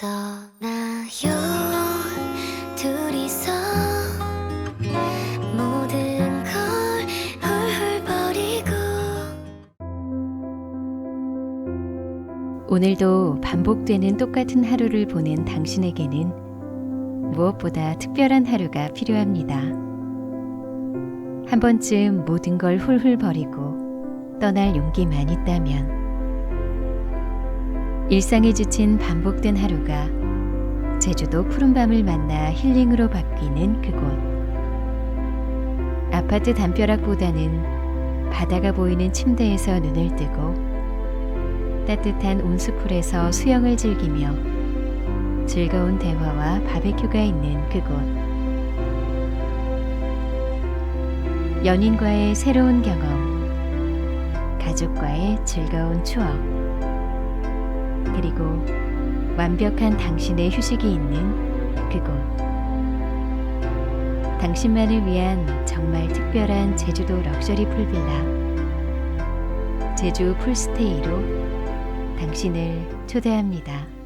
떠나요 둘이서 모든 걸 훌훌 버리고 오늘도 반복되는 똑같은 하루를 보낸 당신에게는 무엇보다 특별한 하루가 필요합니다. 한 번쯤 모든 걸 훌훌 버리고 떠날 용기만 있다면 일상에 지친 반복된 하루가 제주도 푸른밤을 만나 힐링으로 바뀌는 그곳. 아파트 담벼락보다는 바다가 보이는 침대에서 눈을 뜨고 따뜻한 온수풀에서 수영을 즐기며 즐거운 대화와 바베큐가 있는 그곳. 연인과의 새로운 경험, 가족과의 즐거운 추억, 그리고 완벽한 당신의 휴식이 있는 그곳. 당신만을 위한 정말 특별한 제주도 럭셔리 풀빌라. 제주 풀스테이로 당신을 초대합니다.